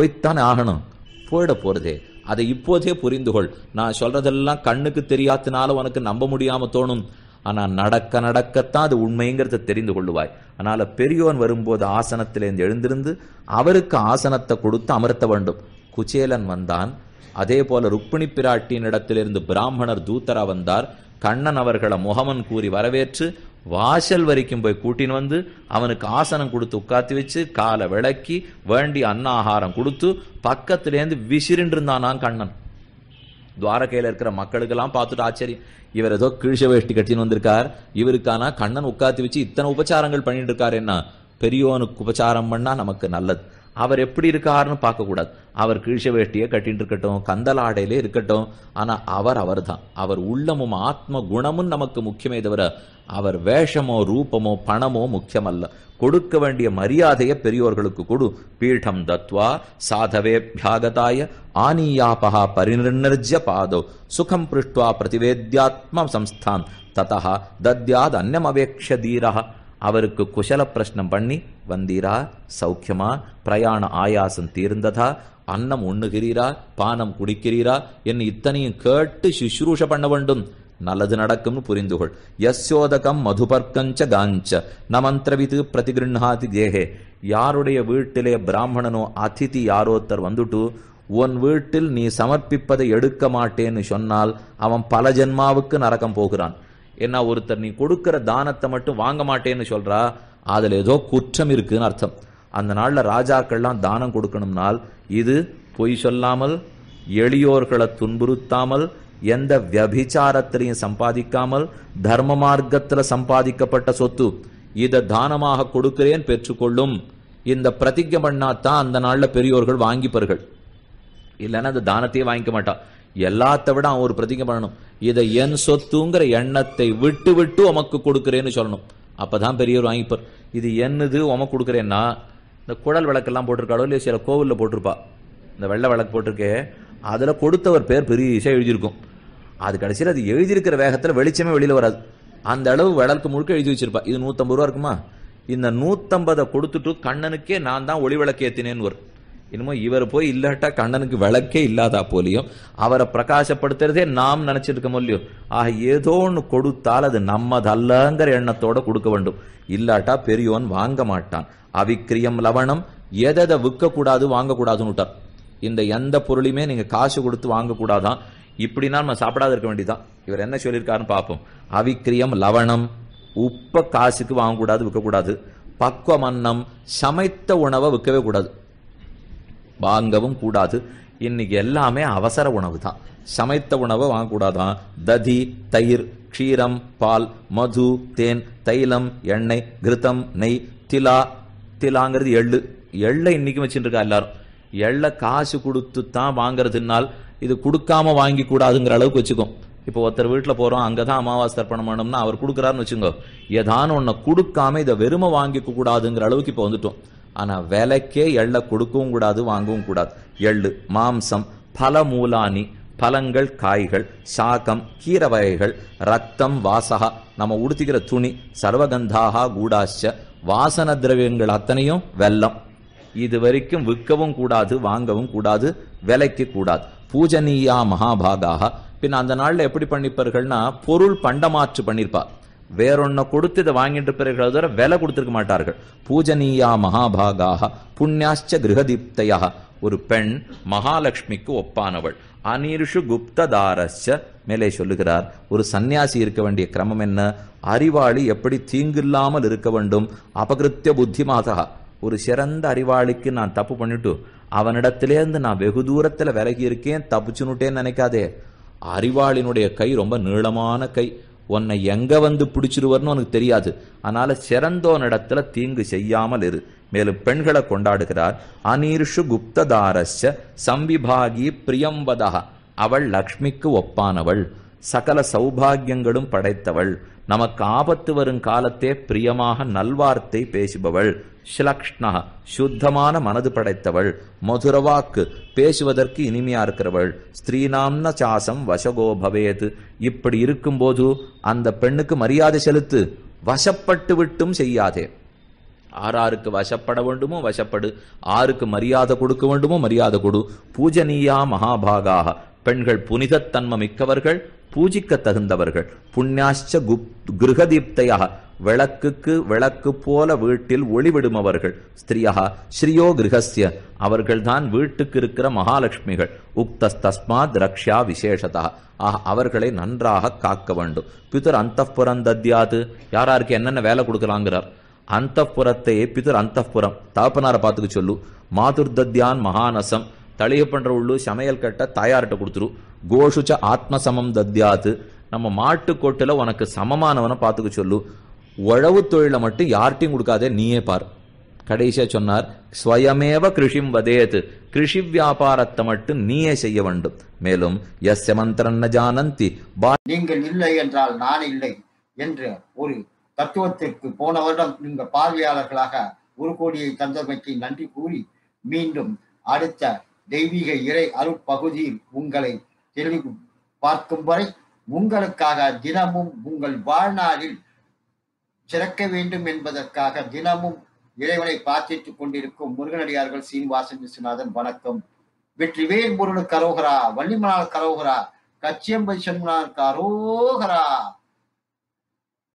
போய்த்தானே ஆகணும். போயிட போறதே. அதை இப்போதே புரிந்து கொள் நான் சொல்றதெல்லாம் கண்ணுக்கு தெரியாதனால உனக்கு நம்ப முடியாம தோணும். ஆனா நடக்க நடக்கத்தான் அது உண்மைங்கிறத தெரிந்து கொள்ளுவாய். அதனால பெரியோன் வரும்போது ஆசனத்திலேருந்து எழுந்திருந்து அவருக்கு ஆசனத்தை கொடுத்து அமர்த்த வேண்டும். குச்சேலன் வந்தான். அதே போல ருக்மிணி பிராட்டியின் இடத்திலிருந்து பிராமணர் தூத்தரா வந்தார். கண்ணன் அவர்களை முகமன் கூறி வரவேற்று வாசல் வரைக்கும் போய் கூட்டின்னு வந்து அவனுக்கு ஆசனம் கொடுத்து உட்காத்தி வச்சு காலை விளக்கி வேண்டி அன்னாகாரம் கொடுத்து பக்கத்துலேருந்து விசிறின்னு இருந்தானாம் கண்ணன். துவாரகையில் இருக்கிற மக்களுக்கெல்லாம் பார்த்துட்டு ஆச்சரியம். இவர் ஏதோ கீழ்ஷ வேஷ்டி கட்டின்னு வந்திருக்கார். இவருக்கானா கண்ணன் உட்காத்தி வச்சு இத்தனை உபச்சாரங்கள் பண்ணிட்டு இருக்காரு என்ன? பெரியோனுக்கு உபச்சாரம் பண்ணா நமக்கு நல்லது. அவர் எப்படி இருக்காருன்னு பார்க்க கூடாது அவர் கீழ்ஷ வேஷ்டியை கட்டிட்டு இருக்கட்டும் கந்தலாடையிலே இருக்கட்டும். ஆனா அவர் அவர்தான். அவர் உள்ளமும் ஆத்ம குணமும் நமக்கு முக்கியமே தவிர அவர் வேஷமோ ரூபமோ பணமோ முக்கியமல்ல. கொடுக்க வேண்டிய மரியாதையை பெரியோர்களுக்கு கொடு. பீடம் தத்வா சாதவே பியாகதாய ஆனீயாபகா பரிநிர்ஜ பாதோ. சுகம் பிருஷ்டுவா பிரதிவேத்யாத்ம சம்ஸ்தான் ததா தத்யாத் அன்னமவேக்ஷ தீரா அவருக்கு குசல பிரஷ்னம் பண்ணி வந்தீரா சௌக்கியமா பிரயாண ஆயாசம் தீர்ந்ததா அன்னம் உண்ணுகிறீரா பானம் குடிக்கிறீரா என்று இத்தனையும் கேட்டு சுஷ்ரூஷ பண்ண வேண்டும். நல்லது நடக்கும்னு புரிந்து கொள் யஸ்யோதகம் மதுபர்க்கஞ்ச காஞ்ச நமந்திரவிது பிரதிகிருண்ணாதி தேகே. யாருடைய வீட்டிலே பிராமணனோ அதிதி யாரோத்தர் வந்துட்டு உன் வீட்டில் நீ சமர்ப்பிப்பதை எடுக்க மாட்டேன்னு சொன்னால் அவன் பல ஜென்மாவுக்கு நரகம் போகிறான். ஏன்னா ஒருத்தர் நீ கொடுக்கிற தானத்தை மட்டும் வாங்க மாட்டேன்னு சொல்றா அதில் ஏதோ குற்றம் இருக்குன்னு அர்த்தம். அந்த நாளில் ராஜாக்கள்லாம் தானம் கொடுக்கணும்னால் இது பொய் சொல்லாமல் எளியோர்களை துன்புறுத்தாமல் எந்த வியபிச்சாரத்திலையும் சம்பாதிக்காமல் தர்ம மார்க்கத்தில் சம்பாதிக்கப்பட்ட சொத்து. இதை தானமாக கொடுக்கிறேன் பெற்றுக்கொள்ளும். இந்த பிரதிஜை பண்ணாதான் அந்த நாளில் பெரியோர்கள் வாங்கிப்பார்கள். இல்லைன்னா அந்த தானத்தையே வாங்கிக்க மாட்டான் எல்லாத்த விட அவன் ஒரு பிரதிஜை பண்ணணும். இதை என் சொத்துங்கிற எண்ணத்தை விட்டு விட்டு உமக்கு கொடுக்குறேன்னு சொல்லணும். அப்பதான் பெரியவர் வாங்கிப்பார். இது என்னது உமக்கு கொடுக்குறேன்னா இந்த குழல் விளக்கெல்லாம் போட்டிருக்காளோ இல்லையா சில கோவிலில் போட்டிருப்பா. இந்த வெள்ளை விளக்கு போட்டிருக்கே அதில் கொடுத்தவர் பேர் பெரிய இசை எழுதியிருக்கும். அது கடைசியில் அது எழுதியிருக்கிற வேகத்தில் வெளிச்சமே வெளியில் வராது. அந்த அளவு விளக்கு முழுக்க எழுதி வச்சிருப்பா. இது நூற்றம்பது ரூபா இருக்குமா? இந்த நூற்றம்பதை கொடுத்துட்டு கண்ணனுக்கே நான் தான் ஒளி விளக்கு ஏத்தினேன்னு வரும் இன்னமும் இவர் போய் இல்லாட்டா கண்ணனுக்கு விளக்கே இல்லாதா போலியும். அவரை பிரகாசப்படுத்துறதே நாம் நினைச்சிருக்க இல்லையோ? ஆக ஏதோ ஒன்று கொடுத்தால் அது நம்மதல்லங்கிற எண்ணத்தோட கொடுக்க வேண்டும். இல்லாட்டா பெரியோன் வாங்க மாட்டான். அவிக்கிரியம் லவணம் எதை விற்கக்கூடாது வாங்கக்கூடாதுன்னு விட்டார். இந்த எந்த பொருளையுமே நீங்கள் காசு கொடுத்து வாங்கக்கூடாதான். இப்படின்னா நம்ம சாப்பிடாத இருக்க வேண்டியதான் இவர் என்ன சொல்லியிருக்காருன்னு பார்ப்போம் அவிக்கிரியம் லவணம் உப்ப காசுக்கு வாங்கக்கூடாது விற்கக்கூடாது. பக்குவமன்னம் சமைத்த உணவை விற்கவே கூடாது. வாங்கவும் கூடாது. இன்னைக்கு எல்லாமே அவசர உணவு தான் சமைத்த உணவை வாங்கக்கூடாதான் ததி தயிர் க்ஷீரம் பால் மது தேன் தைலம் எண்ணெய் கிருத்தம் நெய் திலா திலாங்கிறது எள்ளு. எள்ளை இன்னைக்கு வச்சுட்டு இருக்கா எல்லாரும். எள்ளை காசு கொடுத்து தான் வாங்குறதுனால் இது கொடுக்காம வாங்கி கூடாதுங்கிற அளவுக்கு வச்சுக்கோம் இப்போ ஒருத்தர் வீட்டில் போகிறோம் அங்கே தான் அமாவாசை தர்ப்பணம் பண்ணோம்னா அவர் கொடுக்குறாருன்னு வச்சுக்கோ. ஏதான ஒன்றை கொடுக்காம இதை வெறுமை வாங்கிக்க கூடாதுங்கிற அளவுக்கு இப்போ வந்துட்டோம். ஆனால் விலைக்கே எள்ளை கொடுக்கவும் கூடாது வாங்கவும் கூடாது. எள்ளு மாம்சம் பலமூலானி பழங்கள் காய்கள் சாக்கம் கீரை வகைகள் ரத்தம் வாசகா நம்ம உடுத்திக்கிற துணி சர்வகந்தாகா கூடாச்ச வாசன திரவியங்கள் அத்தனையும் வெல்லம். இது வரைக்கும் விற்கவும் கூடாது வாங்கவும் கூடாது விலைக்கு கூடாது. பூஜனீயா மகாபாகாக. பின் அந்த நாளில் எப்படி பண்ணிப்பார்கள்னா பொருள் பண்டமாற்று பண்ணியிருப்பார் வேறொன்ன கொடுத்து இதை வாங்கிட்டு இருப்பார்கள் தவிர விலை கொடுத்துருக்க மாட்டார்கள். பூஜனீயா மகாபாகாக புண்ணியாச்ச கிரகதீப்தையா ஒரு பெண் மகாலட்சுமிக்கு ஒப்பானவள். அனீர்ஷு குப்ததாரஸ்ய மேலே சொல்லுகிறார் ஒரு சந்நியாசி இருக்க வேண்டிய கிரமம் என்ன? அறிவாளி எப்படி தீங்கில்லாமல் இருக்க வேண்டும்? அபகிருத்திய புத்திமாதகா ஒரு சிறந்த அறிவாளிக்கு நான் தப்பு பண்ணிட்டு அவனிடத்திலேருந்து நான் வெகு தூரத்தில் விலகி இருக்கேன் தப்பிச்சுனுட்டேன்னு நினைக்காதே. அறிவாளினுடைய கை ரொம்ப நீளமான கை. உன்னை எங்க வந்து பிடிச்சிருவர்னு உனக்கு தெரியாது. அதனால சிறந்தோனிடத்துல தீங்கு செய்யாமல் இரு. மேலும் பெண்களை கொண்டாடுகிறார். அனீர்ஷு குப்ததாரஸ்ய சம்பிபாகி பிரியம்பதா அவள் லக்ஷ்மிக்கு ஒப்பானவள். சகல சௌபாகியங்களும் படைத்தவள். நமக்கு ஆபத்து வரும் காலத்தே பிரியமாக நல்வார்த்தை பேசுபவள். ஸ்லக்ஷ்ணா சுத்தமான மனது படைத்தவள். மதுரவாக்கு பேசுவதற்கு இனிமையா இருக்கிறவள். ஸ்திரீனாம்ன சாசம் வசகோ பவேது. இப்படி இருக்கும்போது அந்த பெண்ணுக்கு மரியாதை செலுத்து வசப்பட்டு விட்டும் செய்யாதே. ஆறாருக்கு வசப்பட வேண்டுமோ வசப்படு. ஆருக்கு மரியாதை கொடுக்க வேண்டுமோ மரியாதை கொடு. பூஜனீயா மகாபாகாக. பெண்கள் புனிதத்தன்மை மிக்கவர்கள் பூஜிக்க தகுந்தவர்கள் புண்ணியாச்ச கிருகதீப்தையாக விளக்குக்கு விளக்கு போல வீட்டில் ஒளிவிடுமவர்கள். ஸ்திரியா ஸ்ரீயோ கிரகசிய அவர்கள்தான் வீட்டுக்கு இருக்கிற மகாலட்சுமிகள். உக்தஸ்தஸ்மாத் ரக்ஷா விசேஷதா ஆஹ் அவர்களை நன்றாக காக்க வேண்டும். பிதர் அந்தப்புறம் தத்யாது யாராருக்கு என்னென்ன வேலை கொடுக்கலாங்கிறார்? அந்தப்புறத்தை பிதர் புறம் தகப்பனாரை பார்த்துக்க சொல்லு. மாதுர்தத்யான் மகானசம் தளிகை பண்ற உள்ளு சமையல் கட்ட தாயார்கிட்ட கொடுத்துரு. கோஷுச்ச ஆத்மசமம் தத்யாது. நம்ம மாட்டுக்கோட்டில் உனக்கு சமமானவனை பார்த்துக்க சொல்லு. உழவு தொழிலை மட்டும் யார்ட்டையும் கொடுக்காதே நீயே பார். கடைசியா சொன்னார் ஸ்வயமேவ கிருஷிம் வதேத். கிருஷி வியாபாரத்தை மட்டும் நீயே செய்ய வேண்டும். மேலும் எஸ் மந்திரன்ன ஜானந்தி. நீங்கள் இல்லை என்றால் நான் இல்லை என்று ஒரு தத்துவத்திற்கு போன வருடம் நீங்க பார்வையாளர்களாக ஒரு கோடியை தந்தமைக்கு நன்றி கூறி மீண்டும் அடுத்த தெய்வீக இறை அருட்பகுதியில் உங்களை தெளிவு பார்க்கும் வரை உங்களுக்காக தினமும் உங்கள் வாழ்நாளில் சிறக்க வேண்டும் என்பதற்காக தினமும் இறைவனை பிரார்த்தித்துக் கொண்டிருக்கும் முருகனடியார்கள் சீனிவாசன் விஸ்வநாதன் வணக்கம். வெற்றிவேல் முருகனுக்கு கரோகரா வள்ளிமலால் கரோகரா கச்சியம்பை சண்முனாருக்கு அரோகரா.